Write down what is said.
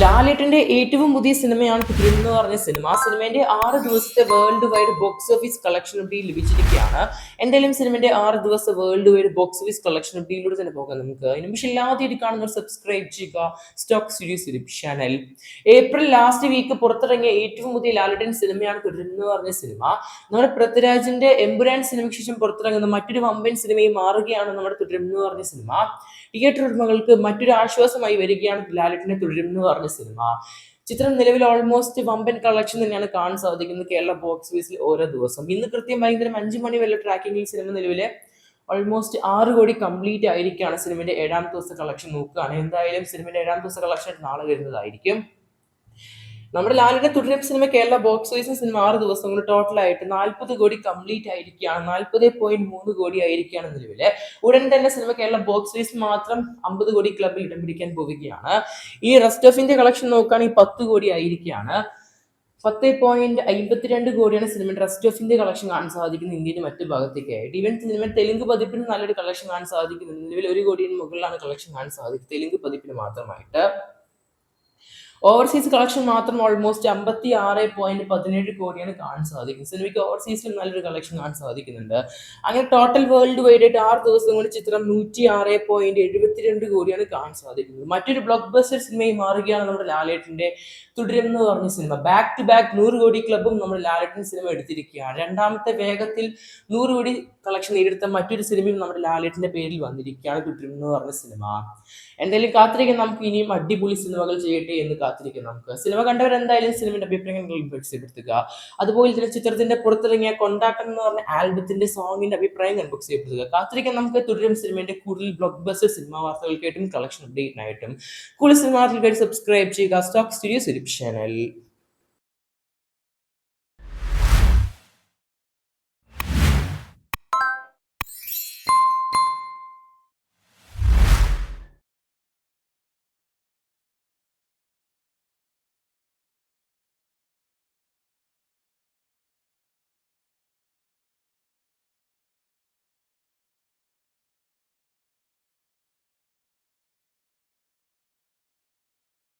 ലാലേട്ടന്റെ ഏറ്റവും പുതിയ സിനിമയാണ് കുതിരം എന്ന് പറഞ്ഞ സിനിമ. സിനിമയുടെ ആറ് ദിവസത്തെ world wide box office collection deal ലഭിച്ചിരിക്കുകയാണ്. എന്തായാലും സിനിമയുടെ ആറ് ദിവസത്തെ world wide box office collection ഡീലൂടെ തന്നെ പോകാം നമുക്ക്. അതിന് പക്ഷേ എല്ലാവരും കാണുന്നവർ സബ്സ്ക്രൈബ് ചെയ്യുക. Stock series YouTube channel April last week പുറത്തിറങ്ങിയ ഏറ്റവും പുതിയ ലാലേട്ടൻ സിനിമയാണ് കുതിരം എന്ന് പറഞ്ഞ സിനിമ. നമ്മുടെ പൃഥ്വിരാജിന്റെ എമ്പുരാൻ സിനിമയ്ക്ക് ശേഷം പുറത്തിറങ്ങുന്ന മറ്റൊരു വമ്പൻ സിനിമയും മാറുകയാണ് നമ്മുടെ തുടരും എന്ന് പറഞ്ഞ സിനിമ. തിയേറ്റർ ഉടമകൾക്ക് മറ്റൊരു ആശ്വാസമായി വരികയാണ് ലാലേട്ടന്റെ തുടരും എന്ന് പറഞ്ഞ സിനിമ ചിത്രം നിലവിൽ ഓൾമോസ്റ്റ് വമ്പൻ കളക്ഷൻ തന്നെയാണ് കാണാൻ സാധിക്കുന്നത് കേരള ബോക്സ് ഓഫീസിൽ ഓരോ ദിവസം. ഇന്ന് കൃത്യം വൈകുന്നേരം അഞ്ചു മണി വരെ ട്രാക്കിംഗിൽ സിനിമ നിലവിലെ ഓൾമോസ്റ്റ് ആറ് കോടി കംപ്ലീറ്റ് ആയിരിക്കുകയാണ് സിനിമയുടെ ഏഴാം ദിവസത്തെ കളക്ഷൻ നോക്കുകയാണ് എന്തായാലും സിനിമയുടെ ഏഴാം ദിവസ കളക്ഷൻ നാളെ വരുന്നതായിരിക്കും. നമ്മുടെ ലാലിന്റെ Thudarum cinema Kerala box office cinema ആറ് ദിവസം കൊണ്ട് ടോട്ടൽ ആയിട്ട് നാൽപ്പത് കോടി കംപ്ലീറ്റ് ആയിരിക്കുകയാണ്. നാൽപ്പത് പോയിന്റ് മൂന്ന് കോടി ആയിരിക്കുകയാണ് നിലവിൽ. ഉടൻ തന്നെ സിനിമ കേരള ബോക്സ് ഓഫീസ് മാത്രം അമ്പത് കോടി ക്ലബിൽ ഇടം പിടിക്കാൻ പോവുകയാണ്. ഈ റെസ്റ്റ് ഓഫ് ഇന്ത്യ കളക്ഷൻ നോക്കുകയാണെങ്കിൽ പത്ത് കോടി ആയിരിക്കുകയാണ്. പത്ത് പോയിന്റ് അമ്പത്തിരണ്ട് കോടിയാണ് സിനിമയുടെ റെസ്റ്റ് ഓഫ് ഇന്ത്യ കളക്ഷൻ കാണാൻ സാധിക്കുന്നത് ഇന്ത്യയുടെ മറ്റു ഭാഗത്തേക്കായിട്ട്. ഈവൻ സിനിമ തെലുങ്ക് പതിപ്പിന് നല്ലൊരു കളക്ഷൻ കാണാൻ സാധിക്കുന്നുണ്ട്. നിലവിൽ ഒരു കോടിയുടെ മുകളിലാണ് കളക്ഷൻ കാണാൻ സാധിക്കുന്നത്. തെലുങ്ക് പതിപ്പിന് മാത്രമായിട്ട്. ഓവർസീസ് കളക്ഷൻ മാത്രം ഓൾമോസ്റ്റ് അമ്പത്തി ആറ് പോയിന്റ് പതിനേഴ് കോടിയാണ് കാണാൻ സാധിക്കുന്നത്. സിനിമയ്ക്ക് ഓവർസീസിൽ നല്ലൊരു കളക്ഷൻ കാണാൻ സാധിക്കുന്നുണ്ട്. അങ്ങനെ ടോട്ടൽ വേൾഡ് വൈഡ് ആയിട്ട് ആറ് ദിവസം കൊണ്ട് ചിത്രം നൂറ്റി ആറ് പോയിന്റ് എഴുപത്തിരണ്ട് കോടിയാണ് കാണാൻ സാധിക്കുന്നത്. മറ്റൊരു ബ്ലോക്ക് ബസ്റ്റർ സിനിമയായി മാറുകയാണ് നമ്മുടെ ലാലേട്ടിന്റെ തുടരും എന്ന് പറഞ്ഞ സിനിമ ബാക്ക് ടു ബാക്ക് നൂറ് കോടി ക്ലബും നമ്മുടെ ലാലേട്ടൻ സിനിമ എടുത്തിരിക്കുകയാണ്. രണ്ടാമത്തെ വേഗത്തിൽ നൂറ് കോടി കളക്ഷൻ നേടിയെടുത്ത മറ്റൊരു സിനിമയും നമ്മുടെ ലാലേട്ടിന്റെ പേരിൽ വന്നിരിക്കുകയാണ് തുടരും എന്ന് പറഞ്ഞ സിനിമ എന്തായാലും കാത്തിരിക്കാൻ നമുക്ക് ഇനിയും അടിപൊളി സിനിമകൾ ചെയ്യട്ടെ എന്ന് കാത്തിരിക്കാം നമുക്ക്. സിനിമ കണ്ടവർ എന്തായാലും സിനിമയുടെ അഭിപ്രായങ്ങൾ രേഖപ്പെടുത്തുക അതുപോലെ തന്നെ ചിത്രത്തിന്റെ പുറത്തിറങ്ങിയ കൊണ്ടാട്ടം എന്ന് പറഞ്ഞ ആൽബത്തിന്റെ സോങ്ങിന്റെ അഭിപ്രായം കൺബുക്ക് ചെയ്യപ്പെടുക കാത്തിരിക്കാൻ നമുക്ക് തുടരും സിനിമയുടെ കൂടുതൽ ബ്ലോക്ക് ബസ്റ്റർ സിനിമ വാർത്തകൾക്കായിട്ടും കളക്ഷൻ അപ്ഡേറ്റിനായിട്ടും കൂടുതൽ സിനിമ വാർത്തകൾക്കായിട്ട് സബ്സ്ക്രൈബ് ചെയ്യുക. സ്റ്റോക്ക് സ്റ്റുഡിയോസ് സുരക്ഷ ചാനൽ